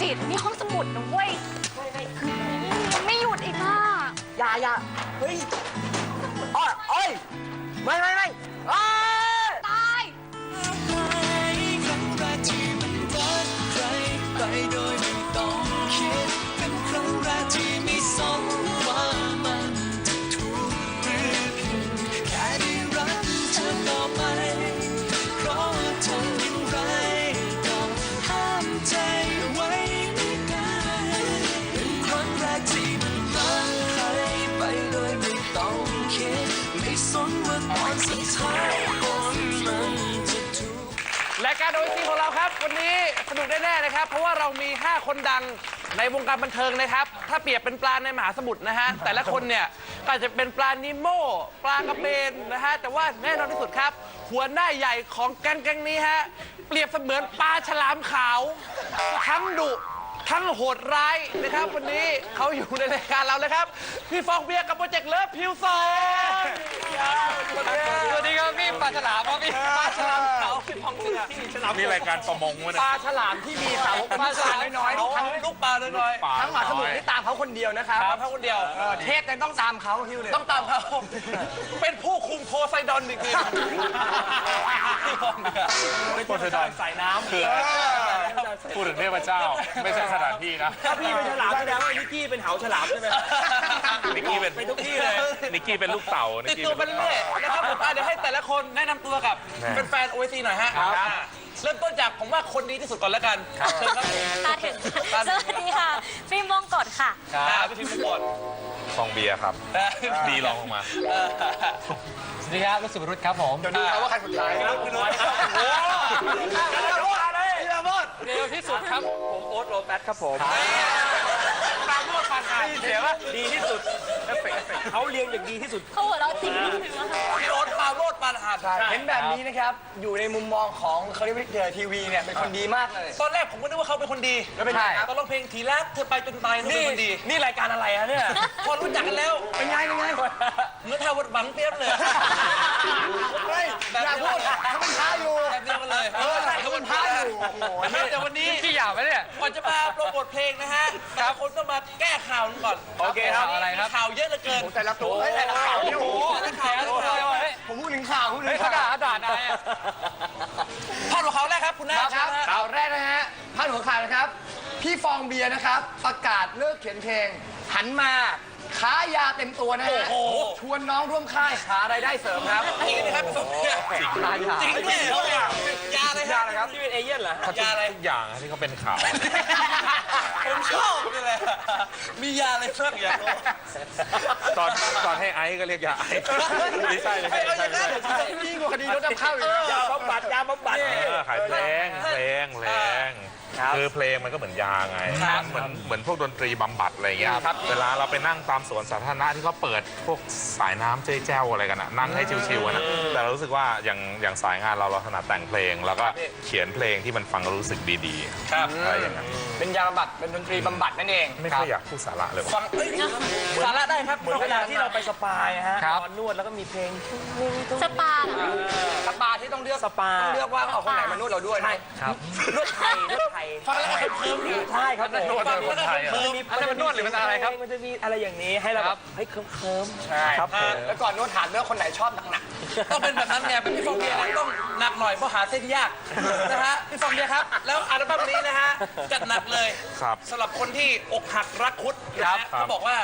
จิตนี่ห้องสมุดนะเว้ยยังไม่หยุดอีกอะอย่าอย่าเฮ้ยอ้อยอ้อยไม่ไม่ไม่อ้อยตาย ทีของเราครับ วันนี้สนุกแน่ๆนะครับ เพราะว่าเรามี 5 คนดังในวงการบันเทิงนะครับ ถ้าเปรียบเป็นปลาในมหาสมุทรนะฮะ แต่ละคนเนี่ยก็อาจจะเป็นปลานิโมปลากระเบนนะฮะ แต่ว่าแน่นอนที่สุดครับ หัวหน้าใหญ่ของแก๊งแก๊งนี้ฮะ เปรียบเสมือนปลาฉลามขาวทั้งดุ ทั้งโหดร้ายนะครับ วันนี้เขาอยู่ในรายการเราเลยครับ พี่ฟองเบียร์กับโปรเจกต์เลิฟพิวซอนสวัสดีครับพี่ปลาฉลามครับพี่ปลาฉลามขาวพี่ฟองเบียร์พี่ฉลามนี่รายการประมงวะปเนี่ยลาฉลามที่มีเสาปลาฉลามน้อยๆลูทั้กงลูกปลาน้อยทั้งมหาสมุทรที่ตามเขาคนเดียวนะครับๆปลาเท่าคนเดียวเออเทพยังต้องตามเขาฮิวเลยต้องตามเขาเป็นผู้คุมโพไซดอนอีกทีพี่ฟองเบียร์โพไซดอนสายน้ำคือพูดถึงเทพเจ้าไม่ใช่สถานที่นะถ้าพี่เป็นฉลามแสดงว่านิกกี้เป็นเหาฉลามใช่ไหมนิกกี้เป็นไปทุกที่เลยนิกกี้เป็นลูกเต่านิติกดกี้ตัวไปเป็นลูกเรื่เต่าอยๆนะครับผมอะเดี๋ยวให้แต่ละคนแนะนำตัวกับแน่เป็นแฟนโอซีหน่อยฮะครับอะเริ่มต้นจากผมว่าคนดีที่สุดก่อนแล้วกันเชิญครับตาถึงสวัสดีค่ะ ฟิล์มวงกฎค่ะ อ่าพี่ทีมก่อนฟองเบียร์ครับ ดีลองลงมา สวัสดีครับรู้สึกรุ่ครับผม เดี๋ยวดูนะว่าใครสุดท้ายครับคุณโน้ตโอ้พี่ ระเบิดเร็วที่สุดครับ ผมโอ๊ตโรแบทครับผมปราโมทปานหานเสียงว่าดีที่สุดเอฟเฟกต์เอฟเฟกต์เขาเรียงอย่างดีที่สุด เขาหัวเราะจริงถึงว่าพี่โอ๊ตปราโมทปานหานเห็นแบบนี้นะครับ อยู่ในมุมมองของเขาเรียกว่าเดทีวีเนี่ยเป็นคนดีมากเลย ตอนแรกผมก็นึกว่าเขาเป็นคนดีแล้วเป็นไงครับตอนร้องเพลงทีแรกเธอไปจนตายนึกว่าเป็นคนดี นี่รายการอะไรฮะเนี่ย พอรู้จักกันแล้ว เป็นไงเป็นไงเมื่อทาวัดหวังเปียบเลย ก่อนจะมาโปรโมทเพลงนะฮะแต่ละคนต้องมาแก้ข่าวกันก่อนโอเคครับอะไรครับ ข่าวเยอะเหลือเกินแต่ละตัวแต่ละข่าวเนี่ยโอ้โหแต่ละข่าวแต่ละข่าวผมพูดถึงข่าวพูดถึงข่าวด่านายพาดหัวข่าวแรกครับคุณน้าครับเชิญฮะข่าวแรกนะฮะพาดหัวข่าวนะครับ พี่ฟองเบียร์นะครับ ประกาศเลิกเขียนเพลง หันมาค้ายาเต็มตัวนะฮะชวนน้องร่วมค่ายหารายได้เสริมครับจริงไหมครับพี่สมเนี่ยจริงจริงด้วยเหรอยาอะไรครับครับ ที่เป็นเอเย่นเหรอยาอะไรทุกอย่างที่เขาเป็นข่าว ผมชอบนี่แหละมียาอะไรบ้างอยากรู้ตอนตอนให้ไอซ์ก็เรียกยาไอซ์ไม่ใช่ไม่ใช่ไม่ใช่ไม่ใช่ยิ่งกว่าคดีรถนำเข้าอีกยาบำบัดยาบำบัด เออขายเพลงเพลงเพลง ครับคือเพลงมันก็เหมือนยาไงครับเหมือนเหมือนพวกดนตรีบำบัดอะไรเงี้ยครับเวลาเราไปนั่งตามสวนสาธารณะที่เขาเปิดพวกสายน้ำเจ๊แจ้วอะไรกันอะนั่งให้ชิวๆอะนะแต่เรารู้สึกว่าอย่างอย่างสายงานเราเราถนัดแต่งเพลง แล้วก็เขียนเพลงที่มันฟังแล้วรู้สึกดีครับๆอะไรอย่างนั้น เป็นยาบำบัดเป็นดนตรีบำบัดนั่นเองไม่ค่อยอยากพูดสาระเลยว่ะฟังเอ้ยสาระได้ครับเหมือนเวลาที่เราไปสปาฮะครับนอนนวดแล้วก็มีเพลงสปาเหรอสปาที่ต้องเลือกสปาต้องเลือกว่าเอาคนไหนมานวดเราด้วยใช่ครับนวดไทยนวดไทยฟังแล้วก็เคิมๆอยู่ใช่ครับผมนวดเป็นคนไทยอะมันจะมีอันนั้นมันนวดหรือมันอะไรครับมันจะมีอะไรอย่างนี้ให้เราแบบเฮ้ยเคิมเคิมๆใช่ครับผมแล้วก่อนนวดถามเลือกคนไหนชอบหนักต้องเป็นแบบนั้นไงเป็นพี่ฟองเบียร์เนี่ยต้องหนักหน่อยเพราะหาเส้นยากนะฮะพี่ฟองเบียร์ครับแล้วอัลบั้มนี้นะฮะจัดหนักเลยครับสำหรับคนที่อกหักรักคุดนะฮะครับเขาบอกว่า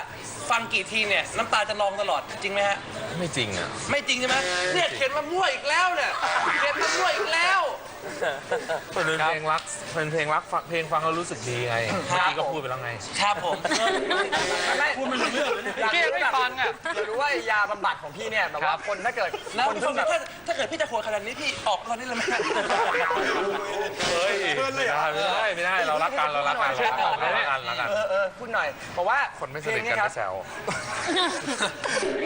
ฟังกี่ทีเนี่ยน้ำตาจะนองตลอดจริงไหมฮะ ไม่จริงอะ ไม่จริงใช่ไหมเนี่ยเขียนมามั่วอีกแล้วเนี่ยเขียนมามั่วอีกแล้ว เป็นเพลงรักเป็นเพลงรักฟังเพลงฟังแล้วรู้สึกดีไงเมื่อกี้ก็พูดไปแล้วไง ครับผมๆไม่พูดไม่รู้เรื่องพี่ไม่ฟังอะอยากรู้ว่ายาบำบัดของพี่เนี่ยแบบว่าคนถ้าเกิดแล้วคนพี่ฟอที่งแบเบียบร์ถ้าถ้าเกิดพี่จะโหดขนาดนี้พี่ออกตอนนี้เลยไหมเฮ้ยไม่ได้ไม่ได้ไม่ได้เรารักกันเรารักกันเรารักกันเรารักกันรักกันเออเออพูดหน่อยบอกว่าคนไม่สนิทเพลกันงไม่แซว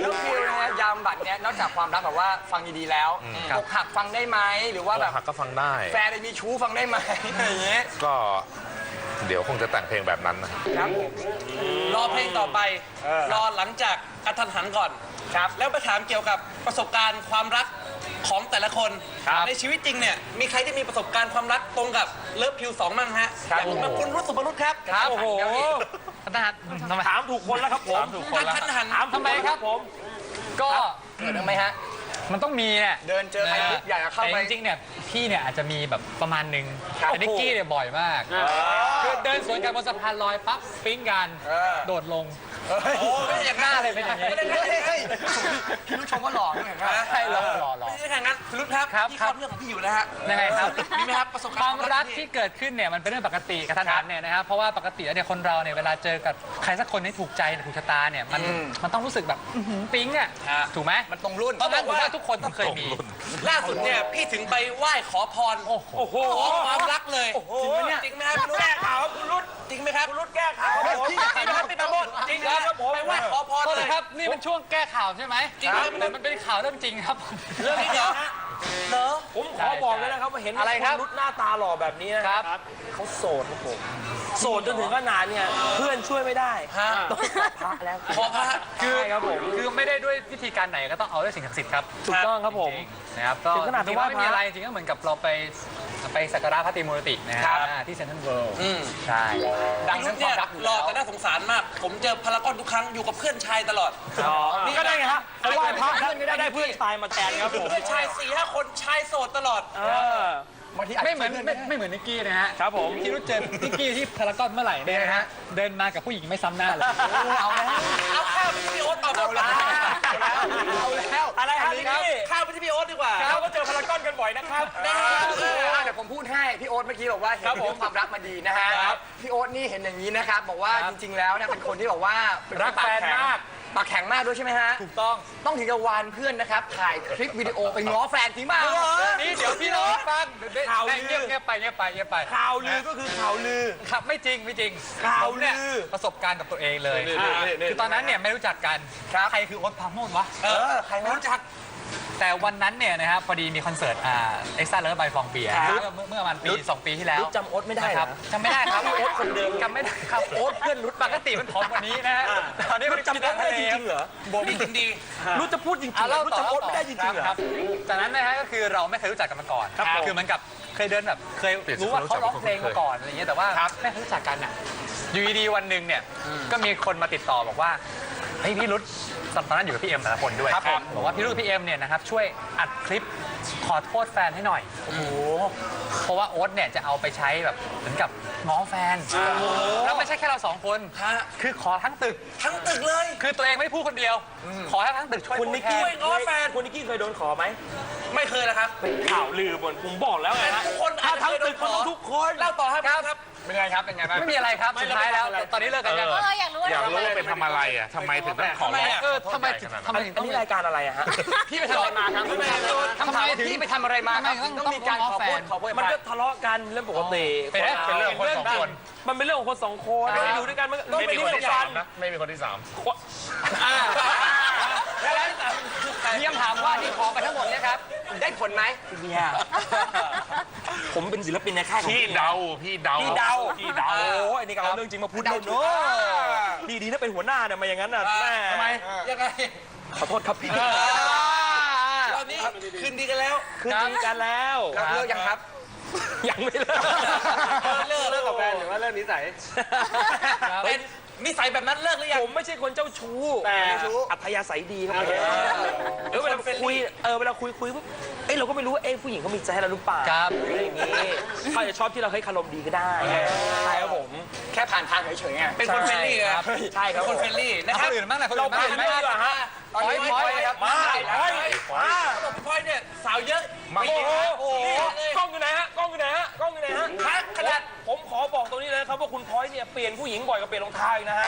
เรื่องฟิลนะฮะยาบำบัดเนี่ยนอกจากความรักแบบว่าฟังดีๆแล้วอกหักฟังได้ไหมหรือว่าแบบหักก็ฟังได้แฟนมีชู้ฟังได้ไหมอะไรอย่างเงี้ยก็เดี๋ยวคงจะแต่งเพลงแบบนั้นนะครับผมรอเพลงต่อไปเออรอหลังจากกระทันหันก่อนครับ แล้วไปถามเกี่ยวกับประสบการณ์ความรักของแต่ละคน ในชีวิตจริงเนี่ยมีใครที่มีประสบการณ์ความรักตรงกับเลิฟพิวสองมั่งฮะอยากรู้ไหมคุณรุตสุบรุตครับครับโอ้โหทหารทำไมถามถูกคนแล้วครับผมถามถูกคนละท่านหันถามถูกทำไมครับผม ก็เกิดบ้างไหมฮะ มันต้องมีเนี่ยเดินเจอใครปุ๊บอยากจะเข้าไป แต่จริงๆเนี่ยพี่เนี่ยอาจจะมีแบบประมาณหนึ่งครับ แต่นิกกี้เนี่ยบ่อยมาก คือเดินสวนกันบนสะพานลอยปั๊บปิ๊งกัน เออ โดดลง โอ้ไม่อย่างหน้าเลยเป็นอย่างนี้เฮ้ยเฮ้ยพี่รู้ชมว่าหล่อด้วยเห็นไหมใช่หรอหรอหรอไม่ใช่แค่นั้นคุณรุตครับครับพี่ครัเข้าบเรื่องของพี่อยู่นะฮะยังไงครับมีไหมครับประสบการวามรักที่เกิดขึ้นเนี่ยมันเป็นเรื่องปกติกระทันหันเนี่ยนะครับเพราะว่าปกติแล้วเนี่ยคนเราเนี่ยเวลาเจอกับใครสักคนที่ถูกใจถูกชะตาเนี่ยมันมันต้องรู้สึกแบบปิ๊งอะถูกไหมมันตรงรุ่นเพราะว่าผมว่าทุกคนต้องเคยมีล่าสุดเนี่ยพี่ถึงไปไหว้ขอพรโอ้โหความรักเลยโอ้โหจริงไหมครับคุณรุตแก้ข่าวครับคุณรุดจริงไหมครับคุณรุดแก้ข่าวผมจริงไหมครับพี่ประโมทจริง ครับผมไปไหว้ขอพรโทษเลนะยครับนี่เป็นช่วงแก้ข่าวใช่ไหมจริงครับ แต่มันเป็นข่าวเรื่องจริงครับ เรื่องนี้เหรอฮะเหรอผมขอบอกเลยนะครับว่าเห็นอะไรครับณรุดหน้าตาหล่อแบบนี้นะครับ เขาโสดครับผมโสดจนถึงขนาดเนี่ยเพื่อนช่วยไม่ได้ฮะ ต้องขอพระแล้วขอพระคือใช่ครับผม คือไม่ได้ด้วยวิธีการไหนก็ต้องเอาด้วยสิ่งศักดิ์สิทธิ์ครับถูกต้องครับผมจริงๆนะครับก็ถึงขนาดจริงๆว่าแล้วไม่มีอะไรจริงๆก็เหมือนกับเราไป ไปสักการะพระตรีมูรตินะคครัรับบอ่าที่เซ็นทรัลเวิลด์อืม ใช่ดังพี่รุทั้ตงคเนี่วายมรักอยู่หล่อแล้วแต่น่าสงสารมาก ผมเจอพารากอนทุกครั้งอยู่กับเพื่อนชายตลอด อ๋อนี่ก็ได้ไงฮะเพราะว่าพระได้ได้เพื่อนชายมาแทนครับผมเพื่อนชายสี่ห้าคนชายโสดตลอด เออ บางทีอาจจะไม่เหมือนจไม่ไม่เหมือนนิกกี้นะฮะครับผมพี่รู้เจอนิกกี้ที่พารากอนเมื่อไหร่เนี่ยนะฮะเดินมากับผู้หญิงไม่ซ้ำหน้าเลย เอาแล้ว เอาข้าวไปที่พี่โอ๊ตต่อเอาแล้ว เอาแล้ว อะไรฮะนี่ ข้าวไปที่พี่โอ๊ตดีกว่า เรา ก็เจอพารากอนกันบ่อยนะครับแน่เออเดี๋ยวผมพูดให้พี่โอ๊ตเมื่อกี้บอกว่าเห็นครับผมเรื่องความรักมาดีนะฮะครับพี่โอ๊ตนี่เห็นอย่างนี้นะครับบอกว่าจริง ๆ แล้วเนี่ยเป็นคนที่บอกว่าเป็นรักแฟนมาก ปากแข็งมากด้วยใช่ไหมฮะถูกต้อง ต้องถึงกับวานเพื่อนนะครับถ่ายคลิปวิดีโอไปง้อแฟนจริงเปล่านี่เดี๋ยวพี่รอฟังเดี๋ยวข่าวลือ เงียบเงียบไปเงียบไปเงียบไปข่าวลือก็คือข่าวลือ ครับไม่จริงไม่จริงข่าวผมเนี่ยลือ ประสบการณ์กับตัวเองเลยนี่นี่นี่นี่คือตอนนั้นเนี่ยไม่รู้จักกัน ใครคือโอ๊ตพาโมดวะ เออใครวะรู้จัก แต่วันนั้นเนี่ยนะครับพอดีมีคอนเสิร์ตอ่าเอ็กซ์ตร้าเลิฟบายฟองเบียร์ครับเมื่อเมื่อประมาณปีสองปีที่แล้วรู้จำโอ๊ตไม่ได้นะเหครรัอบจำไม่ได้ครับโอ๊ตคนเดิมจำไม่ได้ครับโอ๊ตเพื่อนรุดปกติมันผอมกว่านี้นะฮะตอนนี้มันจำโอ๊ตไม่ได้จริงๆเหรอนี่กินดี รู้จะพูดจริงๆอะเหรอเล่ารู้ต่อจำโอ๊ตไม่ได้จริงๆเหรอครับจากนั้นนะฮะก็คือเราไม่เคยรู้จักกันมาก่อนครับผมคือเหมือนกับเคยเดินแบบเคยรู้ว่าเขาร้องเพลงมาก่อนอะไรอย่างเงี้ยแต่ว่าไม่เคยรู้จักกันอะอยู่ดีๆวันหนึ่งเนี่ยก็มีคนมาติดต่อบอกว่าเฮ้ยพี่รุด ตอนนั้นอยู่กับพี่เอ็มแต่ละคนด้วยครับผมบอกว่าพี่รุดพี่เอ็มเนี่ยนะครับช่วยอัดคลิปขอโทษแฟนให้หน่อยโอ้โหเพราะว่าโอ๊ตเนี่ยจะเอาไปใช้แบบเหมือนกับง้อแฟนแล้วไม่ใช่แค่เราสองคน ฮะ คือขอทั้งตึก ทั้งตึกเลย คือตัวเองไม่ได้พูดคนเดียว ขอให้ทั้งตึกช่วยคุณพูดนิกแทกี้นช่วยง้อแฟนคุณนิกกี้เคยโดนขอไหมไม่เคยนะครับข่าวลือบนผมบอกแล้วไงฮะทุกคนถ้าอาจจะทั้งเคยโดตึนกขมันอต้องทุกคนเล่าต่อครับครับเป็นไงครับเป็นไงบ้างไม่มีอะไรครับสุดท้ายแล้ว ตอนนี้เลิกกันยังเอออยากรู้ว่าอยากทำรู้อะไรว่าเป็นทำอะไรอะทำไมถึงต้องขอร้องเออทำไมถึงทำไมถึงอันต้องนี้รายการอะไรอะฮะ พี่ไปทำอะไรมาครับทำไมถึงพี่ไปทำอะไรมาครับทำไมต้องต้องมีการต้ขององ้อโทแฟษนขอโพยมันภัก็ยทะเลาะกันเรื่องปกติเป็นเรื่องเป็นเรื่องของคนสองคน มันเป็นเรื่องของคนสองคนเราอยู่ด้วยกันมันก็ไม่ไม่มีได้คนเรื่อที่งสากัมนนะไม่มีคนที่สามเยี่ยมถามว่าที่ขอไปทั้งหมดเนี่ยครับ ได้ผลไหม เนี่ยผมเป็นศิลปินในค่ายของพี่เดาพี่เดาพี่เดาพี่เดาโอ้ยอันนี้ก็เอาเรื่องจริงมาพูดเล่นเนอะ ดีดีๆถ้าเป็นหัวหน้าเนี่ยมาอย่างนั้นน่ะแม่ทำไมยังไงขอโทษครับพี่ตอนนี้คืนดีกันแล้วคืนดีกันแล้วแล้วเลิกยังครับ ยังไม่เลิกเลิกเลิกกับแฟนหรือว่าเลิกนิสัยเป็นนิสัยแบบนั้นเลิกหรือยัง ผมไม่ใช่คนเจ้าชู้ แต่เจ้าชู้อัธยาศัยดีครับเออเวลาคุย เออเวลาคุยคุยปุ๊บเอ้ยเราก็ไม่รู้ว่าเอ้ยผู้หญิงเขามีใจให้เราหรือเปล่าครับอะไรอย่างงี้เขาอาจจะชอบที่เราเฮ้ยคารมดีก็ได้ใช่ครับผม แค่ผ่านทางเฉยๆไงเป็นคนเฟรนลี่ครับใช่ครับเป็นคนเฟรนลี่นะนะคครันบอื่นบ้างนะคนเราอื่นเปบ้างลี่ยนไม่ดีกว่าฮะตอนนี้พอยเลยครับมาพอยมาเขาบอกพี่พลอยเนี่ยสาวเยอะมาโอ้โหโอ้โหกล้องอยู่ไหนฮะกล้องอยู่ไหนฮะกล้องอยู่ไหนฮะฮะขนาดผมขอบอกตรงนี้เลยนะครับว่าคุณพอยเนี่ยเปลี่ยนผู้หญิงบ่อยกว่าเปลี่ยนรองเท้าอีกนะฮะ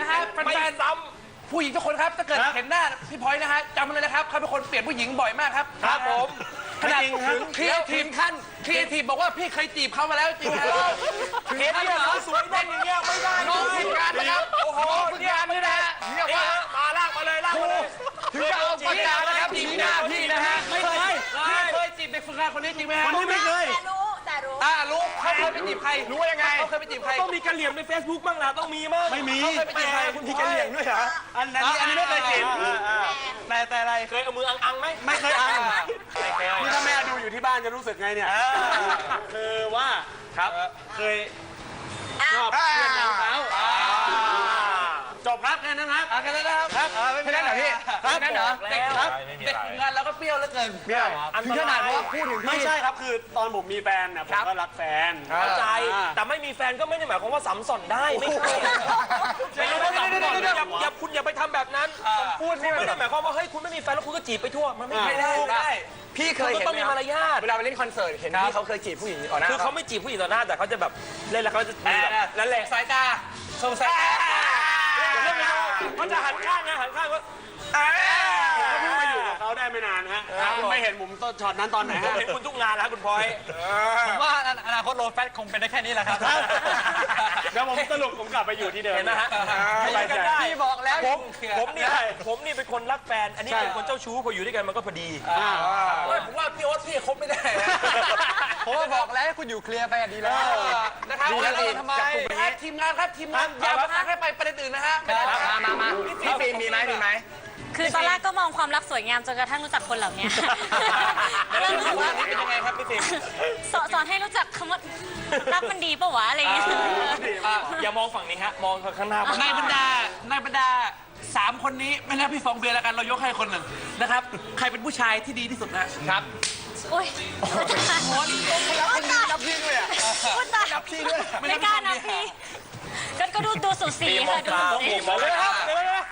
นะฮะไม่แฟนซ้ๆผู้หญิงทุกคนครับถ้าเกิดเห็นหน้าพี่พลอยนะฮะจำไว้เลยนะครับเขาเป็นคนเปลี่ยนผู้หญิงบ่อยมากครับำครับผม ขนาดจริงฮะถึงครีเอทีฟขั้นครีเอทีฟบอกว่าพี่เคยจีบเขามาแล้วจริงไหมครับเห็นเนี่ยสวยๆเด่นอย่างเงี้ยไม่ได้น้องฝึกงานนะครับโอ้โหน้องฝึกงานนี่นะฮะเรียกว่ามาลากมาเลยลากมาเลยถึงจะเอาปากกานะครับชี้หน้าพี่นะฮะไม่เคยพี่เคยจีบเด็กฝึกงานคนนี้จริงไหมฮะคนนี้ไม่เคยแต่รู้แต่รู้อ่ารู้เขาเคยไปจีบใครรู้ว่ายังไงเขาเคยไปจีบใครต้องมีกระเหลี่ยมใน Facebook บ้างนะต้องมีมั้งไม่มีเขาเคยไปจีบใครคุณมีกระเหลี่ยมด้วยเหรออันนี้อันนี้ไม่เคยจีบแต่แต่อะไรเคยเอามืออังอังไหมไม่เคยอ่านไม่เคยนี่ถ้าแม่ดูอยู่ที่บ้านจะรู้สึกไงเนี่ยคือว่าครับเคยชอบเพื่อนของเขาจบ ครับแค่นั้นครับเอากันแล้วนะครับครับแค่นั้นเหรอพี่แค่นั้นเหรอแล้วใช่ไม่มีเด็กอะไรฝึกงานเราก็เปรี้ยวเหลือเกินเบี้ยถึงขนาดว่าพูดถึงไม่พี่ใช่ครับคือตอนผมมีแฟนเนี่ยผมก็รักแฟนเข้าใจอ่าแต่ไม่มีแฟนก็ไม่ได้หมายความว่าสัมสอนได้ไม่ใช่ไม่ใช่ว่าสัมสอนอย่าอย่าคุณอย่าไปทำแบบนั้นพูดไม่ได้หมายความว่าเฮ้ยคุณไม่มีแฟนแล้วคุณก็จีบไปทั่วมันไม่ได้ไม่ได้พี่เคยคุณเห็นก็ต้องมีไหมารยาทเวลาไปเล่นคอนเสิร์ตเห็นพี่เขาเคยจีบผู้หญิงก่อนหน้าคือเขาไม่จีบผู้หญิงต่อหน้าแต่เขาจะแบบเล่นแล้วเขาจะมีแบบนั่นแหละสายตาส่งสายตา เขาจะหันข้างนะหันข้างว่าก็เพิ่งมาอยู่กับเขาได้ไม่นานฮะคุณไม่เห็นผมต้นช็อตนั้นตอนไหนผมฮะ เห็นคุณทุกงานแล้วคุณพลอยผมว่าอนาคตโลแฟตคงเป็นได้แค่นี้แหละครับเดี๋ยวผมสรุปผมกลับไปอยู่ที่เดิมเห็นไหมฮะสบายใจพี่บอกแล้วผมผมนี่ผมนี่เป็นคนรักแฟน อันนี้เป็นคนเจ้าชู้พออยู่ด้วยกันมันก็พอดีอ่าเฮ้ยผมว่าพี่โอ๊ตพี่คบไม่ได้นะ ผมว่าบอกแล้วให้คุณอยู่เคลียร์ไปอะดีแล้ว นะครับดีแล้วดีเราทำไมจับกลุ่มอย่างนี้ ทีมงานครับทีมงานอย่ามาทางให้ไปประเด็นอื่นนะฮะไม่ได้มามามาพี่ฟิล์มมีไหมมีไหม คือตอนแรกก็มองความรักสวยงามจนกระทั่งรู้จักคนเหล่านี้แล้วรู้สึกว่านี่เป็นยังไงครับพี่ฟิล์มสอนสอนให้รู้จักคำว่ารักมันดีปะวะอะไรอย่างเงี้ยอย่ามองฝั่งนี้ฮะ มองข้างหน้าบ้างในบรรดาในบรรดาสามคนนี้ไม่นับพี่ฟองเบียร์แล้วกันเรายกให้คนหนึ่งนะครับ ใครเป็นผู้ชายที่ดีที่สุดนะครับ โอ้ยพูดตายพูดตายนับพี่ด้วยอะพูดตายนับพี่ด้วยไม่กล้านับพี่ก็ก็ดูดูสูสีค่ะดูสูสีมองเลยครับ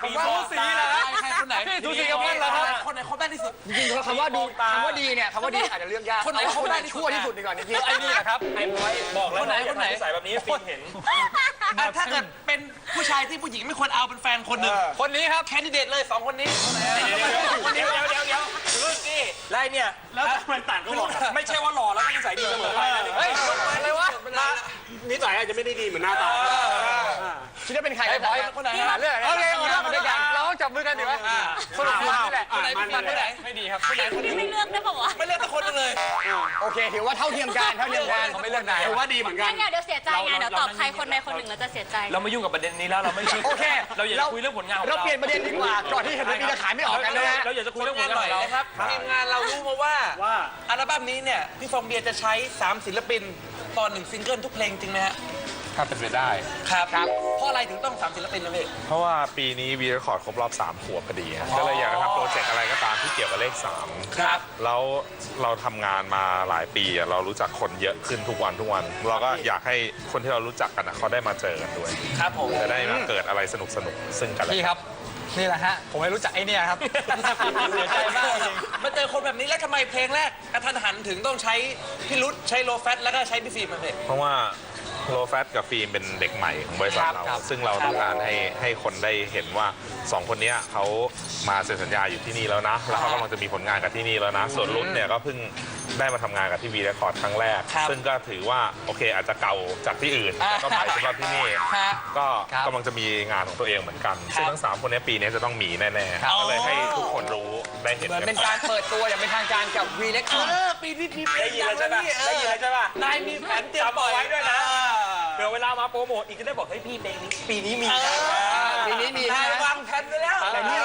ปีมองสีแล้วใครคนไหนพี่ดูสิกับมันเหรอครับคนไหนคบได้ที่สุดจริงๆคำว่าดูคำว่าดีเนี่ยคำว่าดีอาจจะเลือกยากคนไหนเขาคนไหนได้ที่สุดชั่วที่สุดดีกว่านี่พี่ไอ้นี่แหละครับไอ้พลอยบอกแล้วคนไหนคนไหนใส่แบบนี้ฟิล์มเห็นอ่ถ้าเกิดเป็นผู้ชายที่ผู้หญิงไม่ควรเอาเป็นแฟนคนหนึ่งคนนี้ครับแคนดิเดตเลยสองคนนี้เดี๋ยวเดี๋ยวเดี๋ยว รุ่นนี่ไล่เนี่ยแล้วทำไมต่างก็บอกไม่ใช่ว่าหล่อแล้วก็นิสัยดีเสมอไปนะเฮ้ยลงมาเลยวะนิสัยอาจจะไม่ได้ดีเหมือนหน้าตาคิดว่าเป็นใครไอ้กันบอยนะคนไหนหาเรื่องอะไรโอเคเอาเรื่องมาด้วยกันเราต้อง จับมือกันดีไหมสรุปคือนี่แหละคนไหนเป็นคนไหนไม่ดีครับคนไหนคนนี้ไม่เลือกได้ปะวะไม่เลือกแต่คนหนึงเลย โอเคถือว่าเท่าเทียมกันเท่าเทียมกันผมไม่เลือกนายถือว่าดีเหมือนกันงั้นเดี๋ยวเสียใจไงเดี๋ยวตอบใครคนใดคนหนึ่งแล้วจะเสียใจ เราไม่ยุ่งกับประเด็นนี้แล้วเราไม่โอเคเราอยากจะคุยเรื่องผลงานของเราเราเปลี่ยนประเด็นดีกว่าก่อนที่เห็นว่ามีจะขายไม่ออกกันนะฮะเราอยากจะคุยคุยเรื่เรื่อองงผลงานงานหขน่อองยเรานะครับทีมงานเรารู้มาว่าว่าอัลบั้มนี้เนี่ยพี่ฟองเบียร์จะใช้ 3 ศิลปินตอนหนึ่งซิงเกิลทุกเพลงจริงไหมฮะ ถ้าเป็นไปได้ ครับ เพราะอะไรถึงต้อง3ศิลปินนะพี่ เพราะว่าปีนี้วีรคอร์ดครบรอบ 3 ขวบพอดีฮะก็เลยอยากจะทำโปรเจกต์อะไรก็ตามที่เกี่ยวกับเลข 3 ครับ แล้วเราทำงานมาหลายปีอะเรารู้จักคนเยอะขึ้นทุกวันทุกวัน เราก็อยากให้คนที่เรารู้จักกันอะเขาได้มาเจอกันด้วย ครับผม จะได้มาเกิดอะไรสนุกสนุกๆซึ่งกันและพี่กันครับ นี่แหละฮะ ผมไม่รู้จักไอ้เนี่ยครับ เสียใจมากจริงมาเจอคนแบบนี้แล้วทำไมเพลงแรกกระทันหันถึงต้องใช้พี่รุธใช้โลแฟตแล้วก็ใช้พี่ฟิล์มมาพี่เพราะว่า โลแฟตกับฟิล์มเป็นเด็กใหม่ของบริษัทเราครับซึ่งเราต้องการให้ให้คนได้เห็นว่าสองคนเนี้ยเขามาเซ็นสัญญาอยู่ที่นี่แล้วนะ แล้วเขากำลังจะมีผลงานกับที่นี่แล้วนะ ส่วนรุ่นเนี่ยก็เพิ่งได้มาทำงานกับที่วีเรคคอร์ดครั้งแรก ครับซึ่งก็ถือว่าโอเคอาจจะเก่าจากที่อื่นแต่ก็ใหม่สำหรับที่นี่ ฮะ ก็ครับกำลังจะมีงานของตัวเองเหมือนกัน ซึ่งทั้งสามคนเนี้ยปีนี้จะต้องมีแน่ๆก็เลยให้ทุกคนรู้ได้เห็นเหมือนกัเป็นนการเปิดตัวอย่างเป็นทางการกับวีเล็กเออปีนี้มีเพลได้งยินดัแล้งวใช่แล้วปะนี่เอได้อยินแล้วใช่ปะนายมีแผนเตรียมจำเอาไว้ด้วยนะ เออ เดี๋ยวเวลามาโปรโมทอีกจะได้บอกเฮ้ยพี่เพลงนี้ปีนี้มีเอนะอปีนี้มีนาใช่ยไหมวางแผนไว้แล้วแต่นี่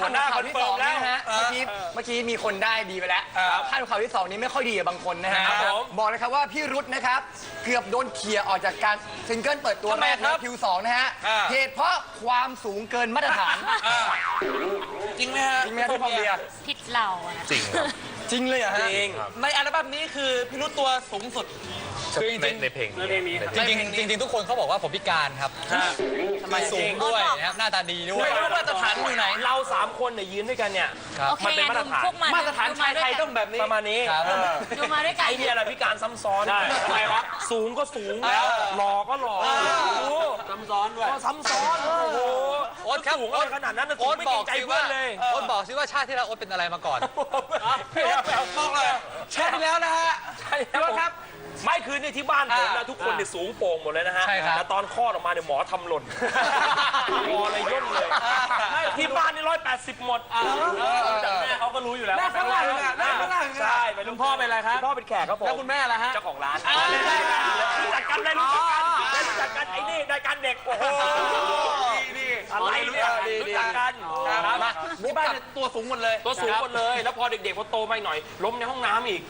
หัวหน้าข่าวที่สองคอนเฟิร์มแล้วนี่นะฮะเมื่อกี้เมื่อกี้มีคนได้ดีไปแล้วท่านข่าวที่สองนี้ไม่ค่อยดีกับบางคนนะฮะครับผมบอกนะครับว่าพี่รุธนะครับเกือบโดนเขี่ยออกจากการซิงเกิลเปิดตัวทำไมแรกครันะบคิวสองนะฮะอ่าเหตุเพราะความสูงเกินมาตรฐานอ่าจริงไหมฮะจริงไหมครับพี่พองเบียร์ผิดเราอะนะจริงครับจริงเลยเหรอฮะจริงในอัลบั้มนี้คือพี่รุธตัวสูงสุด คือจริงในๆในเพลงในเพลงนี้จริงๆจริงๆทุกคนเขาบอกว่าผมพิการครับคือสูงด้วยนะครับหน้าตาดีด้วยไม่รู้ว่ามาตรฐานอยู่ไหน เราสามคนเนี่ยยืนด้วยกันเนี่ยครับโอเคมันเป็นมาตรฐาน พวกมันมาตรฐานชายไทยต้องแบบนี้ประมาณนี้ครับเออดูมาด้วยกันไอ้เนี่ยแหละพิการซ้ำซ้อนใช่ทำไมวะสูงก็สูงแล้วหล่อก็หล่อโอ้โหซ้ำซ้อนด้วยก็ซ้ำซ้อนโอ้โหโอ๊ตครับสูงอะไรขนาดนั้นนะสูโอ๊งตไม่บเกรอกงใจสิเพื่อว่านเลยโอ๊ตบอกสิว่าชาติที่แล้วโอ๊ตเป็นอะไรมาก่อนพี่โอ๊ตบอกเลยเช็ดแล้วนะฮะใช่แล้วครับ ไม่คือเนี่ยที่บ้านผมนะทุกคนเนี่ยสูงโป่งหมดเลยนะฮะใช่ครับแต่ตอนคลอดออกมาเนี่ยหมอทำหล่นคอเลยย่นเลยที่บ้านนี่ร้อยแปดสิบหมดจากแม่เขาก็รู้อยู่แล้วแม่ฝรั่งอะแม่ฝรั่งอะ ใช่ไปลูกคุณพ่อเป็นอะไรครับพ่อเป็นแขกครับผมแล้วคุณแม่ล่ะฮะ เจ้าของร้านอ่าได้ได้ได้รู้จักกันได้รู้จักกันได้รู้จักกันไอ้นี่รายการเด็กโอ้โหนี่ อะไรเนี่ยรู้จักกันครับครับที่บ้านเนี่ยตัวสูงหมดเลยตัวสูงหมดเลย แล้วพอเด็กๆพอโตมาหน่อย ล้มในห้องน้ำอีก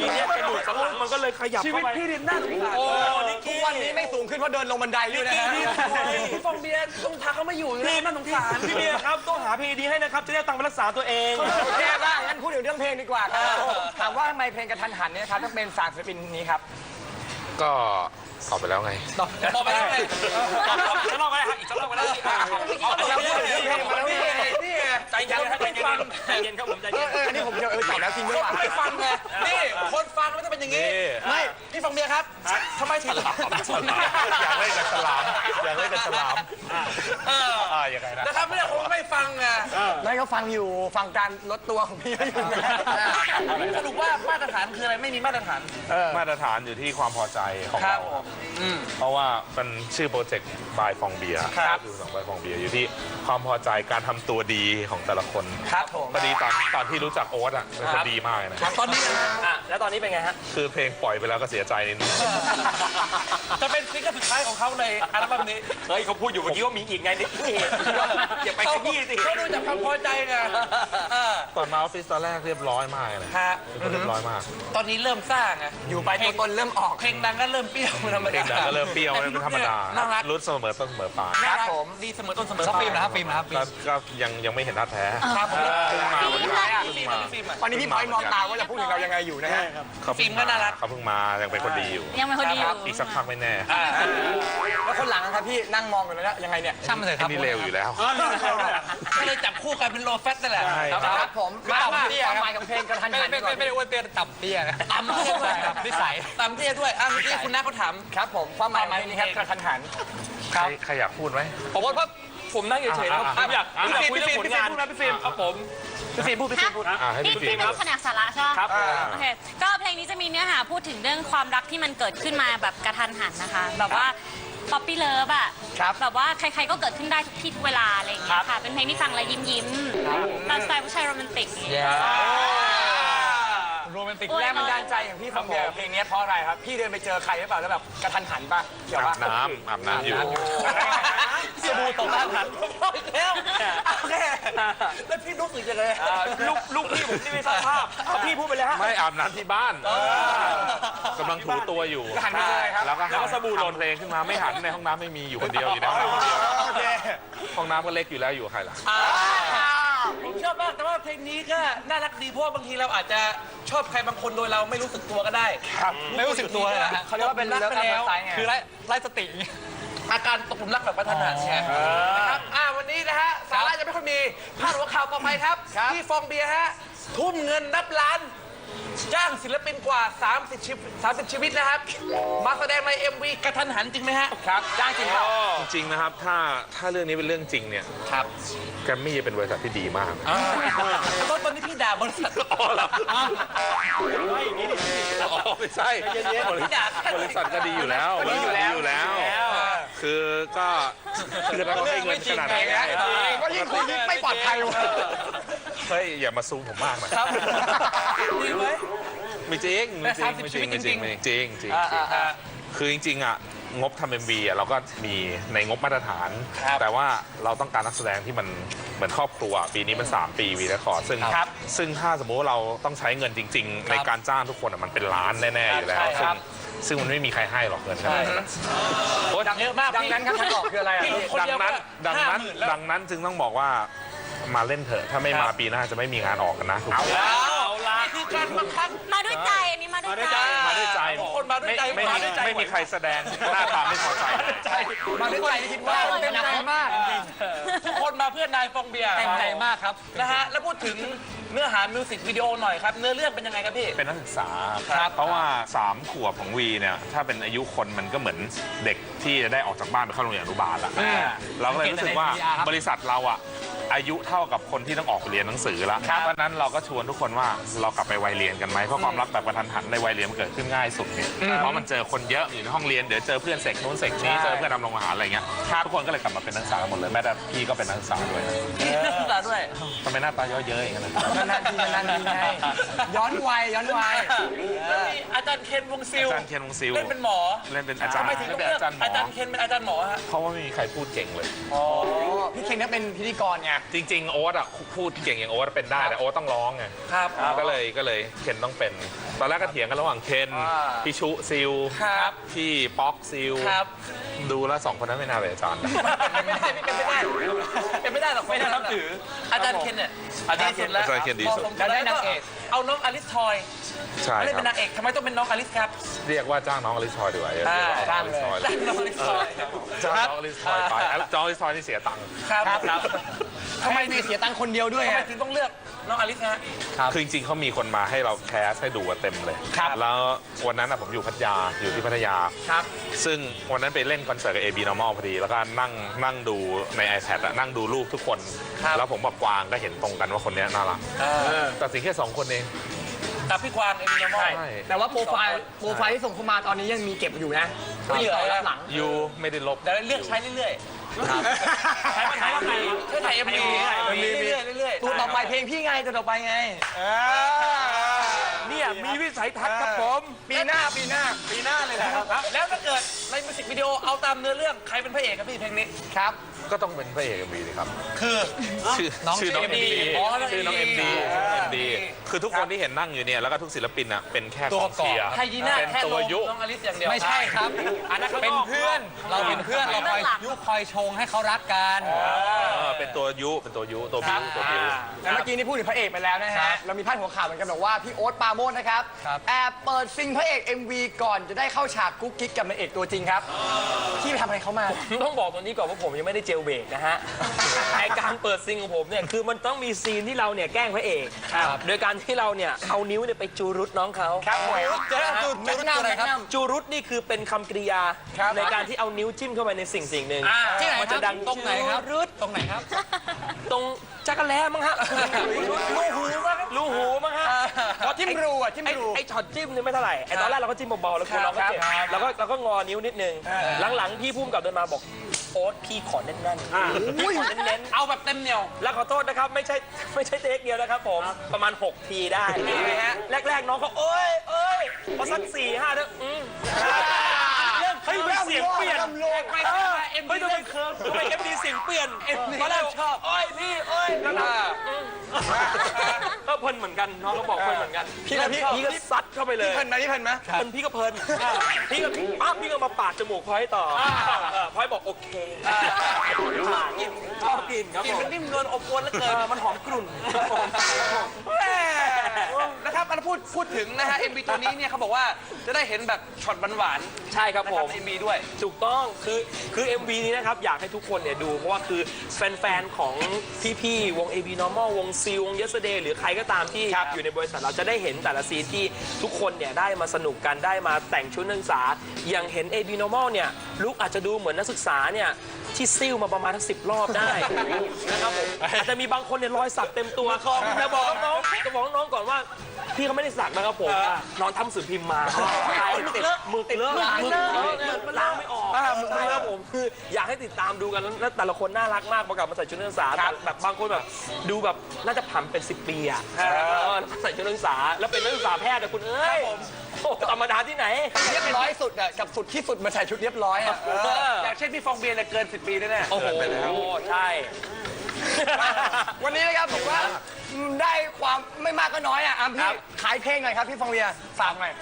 ทีเนี้ยกระดูกสันหลังมันก็เลยขยับชีวิเข้าตไปพี่ดินน่าสงสารโอ้นิกทุกี้กวันนี้ไม่สูงขึ้นเพราะเดินลงบันไดด้วยนะฮะพี่ฟองเบียร์ต้องพาเขามาอยู่เลยน่าสงสารพี่เบียร์ครับต้องหาพีดีให้นะครับจะได้เอาตังค์ไปรักษาตัวเองโอเคบ้างงั้นพูดถึงเรื่องเพลงดีกว่าครับถามว่าทำไมเพลงกระทันหันเนี่ยนะครับต้องเป็นสามศิลปินนี้ครับ ก็ตอบไปแล้วไงบอกไปแล้วไงอีกสักรอบก็ได้ครับอีกสักรอบก็ได้เอาเอาเราพูดถึงเรื่องเพลงมาแล้วนี่นี่ไง ใจเย็นครับใจเย็นครับใจเย็นครับผมใจเอเย็อนเอออันนี้ผมเจอเออตอบแล้วจริงด้วยว่ะ ไม่ฟังไงนี่คนฟังมันจะเป็นอย่างนี้นี่ ไม่พี่ฟองเบียร์ครับทำไมถึงอยากเล่นกับฉลามอยากเล่นกับฉลามเอออ่ายังไงนะ นะครับไม่ได้ผมไม่ฟังไงไม่เขาฟังอยู่ฟังการลดตัวของพี่อยู่นะสรุปว่ามาตรฐานคืออะไรไม่มีมาตรฐาน มาตรฐานอยู่ที่ความพอใจของครับเราผมอืมเพราะว่ามันชื่อโปรเจกต์บายฟองเบียร์ครับ คือสองบายฟองเบียร์อยู่ที่ความพอใจการทำตัวดีของแต่ละคนครับผมพอดีตอนตอนที่รู้จักโอ๊ตอะเป็นคนดีมากเลยนะ ตอนนี้นะอะแล้วตอนนี้เป็นไงฮะ คือเพลงปล่อยไปแล้วก็เสียใจนิดนึงจะเป็นซิงเกิลสุดท้ายของเขาในอัลบั้มนี้เฮ้ยเขาพูดอยู่เมื่อกี้ว่ามีอีกไงนิกกี้อย่าไปขยี้สิเขาดูจากความพอใจไงเออก่อนมาออฟฟิศตอนแรกเรียบร้อยมากเลยฮะเป็นคนเรียบร้อยมาก ตอนนี้เริ่มสร้างไงอยู่ไปตัวตนเริ่มออกเพลงดังก็เริ่มเปรี้ยวธรรมเพลดางดังก็เริ่มเปรี้ยวเป็นธรรมดาน่ารักรุดเสมอต้นเสมอปลายน่ารักครับผมดีเสมอต้นเสมอชอบปลายฟิล์มนะครับฟิล์มนะครับฟิล์ก็มก็ยังยังไม่เห็นท่าแท้ครับผมเพิ่งมาวันนี้ฟิล์มเพิ่งมาฟิล์มอะตอนนี้พี่พลอยมองตาว่าจะพูดถึงเรายังไงอยู่นะฮะเขาฟิเพิ่ล์งมก็มาน่ารักเขาเพิ่งมายังเป็นคนดีอยู่ยังไม่คนดีอยู่อีกสักพักไม่แน่อ่าแล้วคนหลังนะครับพี่นั่งมองอยู่แล้วยังไงเนี่ยช่างมันเถอะคอัรันบนี้เร็วอยู่แล้วก็เลยจับคู่กันเป็นโลแฟตนั่นแหละใช่ครับผมมามามาที่ความหมายของเพลงกระทันไม่หันไม่ก่อไม่นไม่ได้อ้วนเตี้ยต่ำเตี้ยนะต่ำเตี้ยด้วยครับนิสัยต่ำเตี้ยด้วยอะเมื่อกี้คุณน้าเขาถามครับผมความหมายของเพลงนี้ครับกระทันหันใครใครอยากพูดไหมผมว่า ผมนั่งเฉยๆนะครับผมอยากผมอยากคุยเรื่องผลงานพี่ฟิล์มครับผมพี่ฟิล์มพูดพี่ฟิล์มพูดอ่าให้นี่พี่ฟิพี่ล์มเป็นแผนกสาระใช่ไหมครับ โอเค ก็เพลงนี้จะมีเนื้อหาพูดถึงเรื่องความรักที่มันเกิดขึ้นมาแบบกระทันหันนะคะ แบบว่าป๊อปปี้เลิฟอะครับแบบว่าใครๆก็เกิดขึ้นได้ทุกที่ทุกเวลาอะไรอย่างเงี้ยค่ะ เป็นเพลงที่ฟังแล้วยิ้มยิ้มๆตามสไตล์ผู้ชายโรแมนติกอย่างเงี้ย โรแมนติกโอ้ยแรงบันดาลใจของพี่คำเดียวเพลงนี้เพราะอะไรครับ พี่เดินไปเจอใครหรือเปล่าแล้วแบบกระทันหันป่ะเกี่ยวอาป่ะบน้ำอาบน้ำอยู่ สบู่ตกบ้านหันแล้วโอเคแล้วพี่รู้สึกยังไงอ่าลูกลูกพี่ผมที่ไม่ทราบภาพเอาพี่พูดไปเลยฮะ ไม่อาบน้ำที่บ้านกำลังถูตัวอยู่หันไปเลยครับ แล้วก็แล้วก็สบู่หล่นทำเพลงขึ้นมาไม่หันในห้องน้ำไม่มีอยู่คนเดียวอยู่ในห้องน้ำคนเดียวโอเคห้องน้ำก็เล็กอยู่แล้วอยู่กับใครล่ะ ผมชอบมากแต่ว่าเพลงนี้ก็น่ารักดีเพราะว่าบางทีเราอาจจะชอบใครบางคนโดยเราไม่รู้สึกตัวก็ได้ไม่รู้สึกตัวเลยนะฮะเขาเรียกว่าเป็นเลิฟรักอัไปพแล้วไซด์ไงคือไร้ไร้สติอย่างเงี้ยอาการตกหลุมรักแบบกระทันหันไงนะครับอ่าวันนี้นะฮะสาระจะไม่ค่อยมีพาดหัวข่าวต่อไปครับที่ฟองเบียร์ฮะทุ่มเงินนับล้าน จ้างศิลปินกว่า 30 ชีวิต30 ชีวิตนะครับ มาแสดงใน MV กระทันหันจริงไหมฮะครับ จ้างจริงเปล่าจริงๆนะครับ ถ้าถ้าเรื่องนี้เป็นเรื่องจริงเนี่ยครับแกรมมี่จะเป็นบริษัทที่ดีมากตอนตอนนี้พี่ด่าบริษัทอ๋อเหรออ๋อไม่ใช่บริษัทบริษัทก็ดีอยู่แล้วก็ดีอยู่แล้วดีอยู่แล้วคือก็คือเราให้เงินขนาดไหนก็ยิ่งคุยยิ่งไม่ปลอดภัยว่ะ เฮ้ยอย่ามาซูมผมมากนะครับดีไหมไม่จริงไม่จริงแต่30ไม่ชีจริวิงตไม่จริงจริงๆไม่จริงจริงอ่าอ่าอ่าคือจริงๆอะงบทำเอ็มวีเราก็มีในงบมาตรฐาน ครับแต่ว่าเราต้องการนักแสดงที่มันเหมือนครอบครัว ปีนี้มัน 3 ปีวีและคอร์ดซึ่งครับซึ่งถ้าสมมติว่าเราต้องใช้เงินจริง ๆ ในการจ้างทุกคนอะมันเป็นล้านแน่ๆอยู่แล้ว ใช่คซึ่รังบ ซึ่งมันไม่มีใครให้หรอกเงินขนาดนั้นโอ้ดังเยอะมากดังนั้นครับทางออกคืออะไรอะพี่พี่คนดังเดียวนั้นก็ดังนั้น 50,000แล้ว ดังนั้นจึงต้องบอกว่า มาเล่นเถอะ ถ้าไม่มาปีหน้าจะไม่มีงานออกกันนะทุกคนเอาละนี่คือการบังคับ มาด้วยใจอันนี้มาด้วยใจ มาด้วยใจทุกคนมาด้วยใจไม่มามีด้วยใจไม่มีใครแสดงหน้าตาไม่พอใจเลยมาด้วยใจคิดว่าเต็มใจมากจริงทุกคนมาเพื่อนายฟองเบียร์เต็มใจมากครับนะฮะแล้วพูดถึงเนื้อหามิวสิกวิดีโอหน่อยครับ เนื้อเรื่องเป็นยังไงครับพี่ เป็นนักศึกษาครับเพราะว่า 3 ขวบของวีเนี่ย ถ้าเป็นอายุคนมันก็เหมือนเด็กที่จะได้ออกจากบ้านไปเข้าโรงเรียนอนุบาลละเราก็เลยรู้สึกว่าบริษัทเราอะ อายุเท่ากับคนที่ต้องออกไปเรียนหนังสือแล้วเพราะฉะนั้นเราก็ชวนทุกคนว่าเรากลับไปวัยเรียนกันไหมเพราะความรักแบบกระทันหันในวัยเรียนมันเกิดขึ้นง่ายสุดเนี่ยเพราะมันเจอคนเยอะอยู่ในห้องเรียนเดี๋ยวเจอเพื่อนเสกนู้นเสกนี้เจอเพื่อนนำลงอาหารอะไรเงี้ยทุกคนก็เลยกลับมาเป็นนักศึกษาหมดเลยแม้แต่พี่ก็เป็นนักศึกษาด้วยนะนักศึกษาด้วย ทำไมหน้าตาเยอะเย้ยอย่างนั้นนะ นานๆทีนานๆทีไงย้อนวัยย้อนวัยแล้วมีอาจารย์เคนวงซิลอาจารย์เคนวงซิล เล่นเป็นหมอเล่นเป็นอาจารย์ทำไมถึงเล่ต้อนงเป็นเลือกอาจารย์หมอาจารอย์เคนเป็นอาจารย์หมอฮะ เพราะว่าไม่มีใครพูดเก่งเลยพี่เคนก็เป็นพิธีกรไงจริง ๆ โอ๊ตอะพูดเก่งอย่างโอ๊ตเป็นได้แต่โอ๊ตต้องร้องไงครับก็เลยก็เลยเคนต้องเป็น ตอนแรกก็เถียงกันระหว่างเคนอ่าพี่ชุซิลครับพี่ป๊อกซิลครับดูแล้วสองคนนั้นไม่น่าเป็นอาจารย์นะเป็นไม่ได้เป็นไม่ได้เป็นไม่ได้หรอกไม่ได้นับถืออาจารย์เคนเนี่ยอาจารย์เคนแล้วอาจารย์เคนดีสุดพอสมควรแล้วก็เอาน้องอลิสทอยใช่ไม่ได้คเป็รับนนางเอกทำไมต้องเป็นน้องอลิสครับ เรียกว่าจ้างน้องอลิซทอยดีกว่าเรียกว่าจ้างอลิซทอยจ้างน้องอลิซทอยจ้างน้องอลิซทอยไปแล้วจ้างอลิซทอยนี่เสียตังค์ครับครับทำไมมีเสียตังค์คนเดียวด้วยทำไมอะถึงต้องเลือกน้องอลิสฮะคือจริงๆเขามีคนมาให้เราแคสให้ดูกันเต็มเลยแล้ววันนั้นอะผมอยู่พัทยาอยู่ที่พัทยาครับซึ่งวันนั้นไปเล่นคอนเสิร์ตกับ AB Normal พอดี แล้วก็นั่งนั่งดูใน iPad อะนั่งดูรูปทุกคน แล้วผมกับกวางก็เห็นตรงกันว่าคนเนี้ยน่ารักแต่สิ่งแค่สองคนเอง กับพี่ควานเอ็มยามอลใช่แต่ว่าโปรไฟล์โปรไฟล์ที่ส่งเข้ามาตอนนี้ยังมีเก็บอยู่นะไม่เหลือรับหลังยูไม่ได้ลบเดี๋ยวเลือกใช้เรื่อยๆใช้มาใช้ว่าไงใช้ถ่ายเอ็มวีเรื่อยๆเรื่อยๆตัวต่อไปเพลงพี่ไงตัวต่อไปไงเนี่ยมีวิสัยทัศน์ครับผมปีหน้าปีหน้าปีหน้าเลยนะครับ แล้วถ้าเกิดในมิวสิกวิดีโอเอาตามเนื้อเรื่องใครเป็นพระเอกครับพี่เพลงนี้ครับ ก็ต้องเป็นพระเอก MV เลยครับ คือชื่อน้องชื่อน้อง MD MD อ๋อน้องชื่อน้อง MD MD อ่า MD คือทุกคนที่เห็นนั่งอยู่เนี่ยแล้วก็ทุกศิลปินอะเป็นแค่กองเชียร์ไฮยีน่าเป็นแค่ตัลวงยุ น้องอลิสอย่างเดียวไม่ใช่ครับอันนั้นข้างเป็นนอกเพื่อนเราเป็นเพื่อนเราคอยยุคอยชงให้เขารักกันเออเป็นตัวยุเป็นตัวยุตัวบิวตัวบิว แล้วเมื่อกี้นี่พูดถึงพระเอกไปแล้วนะครัฮะ บเรามีพาดหัวข่าวเหมือนกันบอกว่าพี่โอ๊ตปราโมดนะครับ ครับ แอบเปิดซิงพระเอก MV ก่อนจะได้เข้าฉากกุ๊กกิ๊กกับนางเอกตัวจริงครับพี่ไปทำอะไรเขามา ต้องบอกตรงนี้ก่อนว่าผมยังไม่ได้เจลเบรกนะฮะ ไอการเปิดซิงของผมเนี่ยคือมันต้องมีซีนที่เราเนี่ยแกล้งพระเอกโดยการที่เราเนี่ยเอานิ้วเนี่ยไปจูรุดน้องเขาครับผมจะได้จูแม็กนัมแม็กนัมจูรุดนี่คือเป็นคำกริยาครับในการที่เอานิ้วจิ้มเข้าไปในสิ่งสิ่งหนึ่งที่ไหนมันคจะรับดังตรงไหนครับจูรุดตรงไหนครับ ตรง จักรแล้มั้งฮะรูหูมั้งรูหูมั้งฮะพอจิ้มรูอะจิ้มไอ้รูไอ้ช็อตจิ้มเนี่ยไม่เท่าไหร่ไอ้ตอนแรกเราก็จิ้มเบาๆแล้วคุณเราก็เจ็บครับแล้วก็เราก็งอนิ้วนิดนึงหลังๆพี่พุ่มกับเดินมาบอกโอ๊ตพี่ขอแน่นๆขอเน้นๆเอาแบบเต็มเหนียว แล้วขอโทษนะครับไม่ใช่ไม่ใช่เทคเดียวนะครับผมประมาณ 6 ทีได้ฮะแรกๆน้องเขาเอ้ยเอ้ยพอสักสี่ห้าเด้ออืม เริ่มเฮ้ยทำไมเสียงเปลี่ยนลำโลงไปเออเฮ้ยทำไมเคิร์ฟทำไมเอ็มดีเสียงเปลี่ยนตอนแรกชอบเอ้ยพี่เอ้ยแล้วก็อืมก็เพลินเหมือนกันน้องก็บอกเพลินเหมือนกันพี่ก็พี่พี่ก็ซัดเข้าไปเลยพี่เพลินไหมพี่เพลินไหมเพลินพี่ก็เพลินพี่ก็ปั๊บพี่ก็มาปาดจมูกพลอยต่อเออพลอยบอกโอเคกินชอบกินครับกลิ่นผมมันนิ่มนวลอบอวลเหลือเกินมันหอมกรุ่นแม่นะ ครับมาพูดพูดถึงนะฮะ MV ตัวนี้เนี่ยเขาบอกว่าจะได้เห็นแบบช็อตหวานๆใช่ครับนะผครับมใน MV ด้วย ถูกต้องคือคือ MV นี้นะครับ อยากให้ทุกคนเนี่ยดู เพราะว่าคือแฟนๆ ของพี่ๆวง AB Normal วงซีวง Yesterday หรือใครก็ตามที่อยู่ในบริษัทเราจะได้เห็นแต่ละซีนที่ทุกคนเนี่ยได้มาสนุกกันได้มาแต่งชุดนักศึกษา อย่างเห็น AB Normal เนี่ยลุกอาจจะดูเหมือนนักศึกษาเนี่ยที่ซิ่วมาประมาณทั้งสิบรอบได้ นะครับผมอาจจะมีบางคนเนี่ยรอยสักเต็มตัวจะบอกน้องๆจะบอกน้องๆก่อนว่า พี่เขาไม่ได้สักนะครับผมนอนทำสื่อพิมพ์มาตายติดหมึกเลอะหมึกเลอะมันล้างไม่ออกใช่ครับผมคืออยากให้ติดตามดูกันแล้วแล้วแต่ละคนน่ารักมากประกอบมาใส่ชุดนักศึกษาแบบแบบบางคนแบบดูแบบน่าจะผ่านเป็น 10 ปีอะเออแล้วใส่ชุดนักศึกษาแล้วเป็นนักศึกษาแพทย์แต่คุณเอ้ยโอ้ธรรมดาที่ไหน เรียบร้อยสุดอะกับสุดที่สุดมาใส่ชุดเรียบร้อยอะเอออย่างเช่นพี่ฟองเบียร์เนี่ยเกิน 10 ปีแน่ๆโอ้โหใช่ วันนี้นะครับผมว่าได้ความไม่มากก็น้อยอะอะพี่ขายเพลงหน่อยครับพี่ฟองเวียฝากหน่อย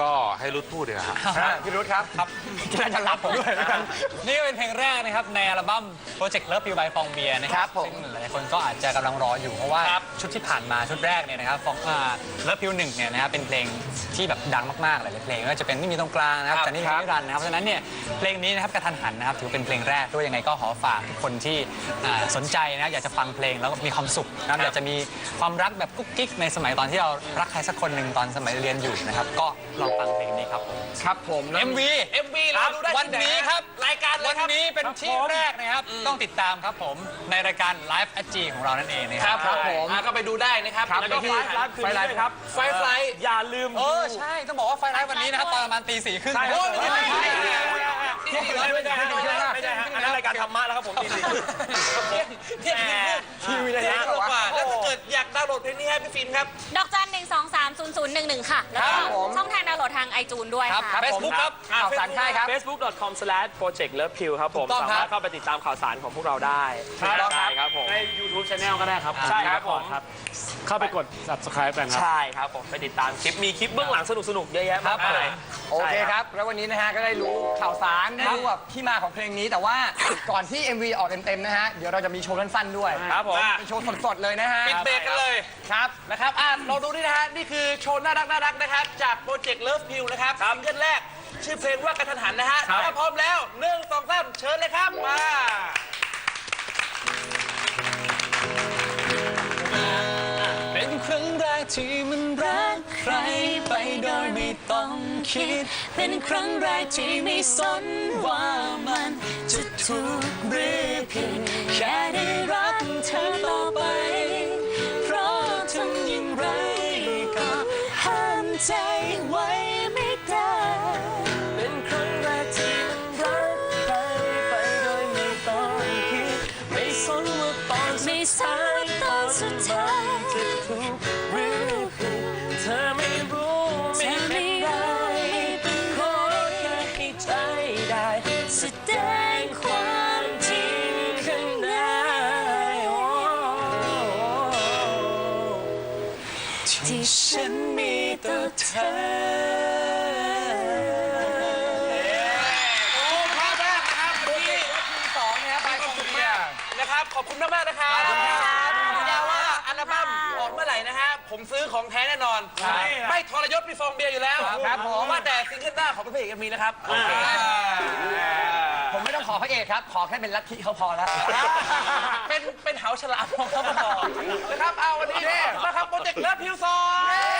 ก็ให้รุดพูดดีกว่าครับ อะพี่รุธครับครับจะได้จะรับผมด้วยแล้วกันนี่ก็เป็นเพลงแรกนะครับ ในอัลบั้มโปรเจกต์เลิฟ u ิวบายฟองเบียนะคครัรับบผม ซึ่งหลายคนก็อาจจะกำลังรออยู่เพราะว่าชุดที่ผ่านมาชุดแรกเนี่ยนะครับฟองเลิฟ u ิวหนึ่งเนี่ยนะครับเป็นเพลงที่แบบดังมากๆหลายๆเพลงก็จะเป็นไม่มีตรงกลางนะครับแต่นี่มีนิรันดร์นะครับเพราะฉะนั้นเนี่ยเพลงนี้นะครับกระทันหันนะครับถือเป็นเพลงแรกด้วยยังไงก็ขอฝากทุกคนที่อ่าสนใจนะครับอยากจะฟังเพลงแล้วก็มีความสุขนะครับอยากจะมีความรักแบบกุ๊กกิ๊กในสมัยตอนที่เรารักใครสักคนหนึ่งตอนสมัยเรียนอยู่นะครับ ก็ลองฟังเพลงนี้ครับผม ครับผมแล้ว MV MV เราดูได้วันที่ไหนี้ครับรายการเลยวันครับนี้เป็นที่แรกนะครับ ต้องติดตามครับผมในรายการ Live at G ของเรานั่นเองนะคครัรับบครับผมอะก็ไปดูได้นะครับครับแล้วก็ไปที่ไฟล์คืนนี้ด้วยครับไฟล์ไฟล์อย่าลืมเออใช่ต้องบอกว่าไฟไลฟ์วันนี้นะครับตอนประมาณตีสี่ครึ่งใช่ครับโอ้ยไม่ใช่ไม่ใช่ไม่ใช่ไม่ใช่ไม่ใช่ไม่ใช่ฮะอันนั้นรายการธรรมะแล้วครับผมตีสี่เที่ยงคืนครึ่งทีวีเลยเที่ยงฮะคืนกว่าแล้วถ้าเกิดอยากดาวน์โหลดเพลงนี้ให้พี่ฟิล์มครับ ดอกจันหนึ่งสองสามศูนย์ศูนย์หนึ่งหนึ่งค่ะ แล้วก็ครับผมช่องทางดาวน์โหลดทางไอจูนด้วยครับค่ะเฟซบุ๊กครับข่าวสารค่ายครับ facebook.com/projectlovepill ครับผมถูกต้องสาครับมารถเข้าไปติดตามข่าวสารของพวกเราได้ครับใช่ครับผมใน YouTube Channel ก็ได้ครับใช่ครับผมครับเข้าไปกด subscribe กันครับใช่ครับผมไปติดตามคลิปมีคลิปเบื้องหลังสนุกๆเยอะแยะมากมายโอเคครับ แล้ววันนี้นะฮะก็ได้รู้ข่าวสารได้รู้แบบที่มาของเพลงนี้แต่ว่าก่อนที่ MV ออกเต็มๆนะฮะ เดี๋ยวเราจะมีโชว์สั้นๆด้วยครับผม เป็นโชว์สดๆเลยนะฮะ ปิดเบรกกันเลยครับนะครับอะเราดูนี่นะฮะ นี่คือโชว์น่ารักน่ารักนะครับ จากโปรเจกต์เลิฟพิวนะครับซิงเกิลแรก ชื่อเพลงว่ากระทันหันนะฮะถ้าพร้อมแล้วหนึ่งสองสามเชิญเลยครับมาเป็นครั้งแรกที่มันรักใครไปโดยไม่ต้องคิด เป็นครั้งแรกที่ไม่สนว่ามันจะ ถูกหรือผิดแค่ได้รักเธอต่อไป เพราะทำอย่างไรก็ห้ามใจ ของแท้แน่นอน ไม่ทรยศพี่ฟองเบียร์อยู่แล้วครับผมว่าแต่ซิงเกิลหน้าของพระเอกมีนะครับโอเคผมไม่ต้องขอพระเอกครับ ขอแค่เป็นลัทธิเขาพอแล้ว เป็นเป็นเหาฉลามของเขาพอนะครับ เอาวันนี้นะครับโปรเจกต์เลิฟพิวซอนเอาครับพักเบรกทุกคน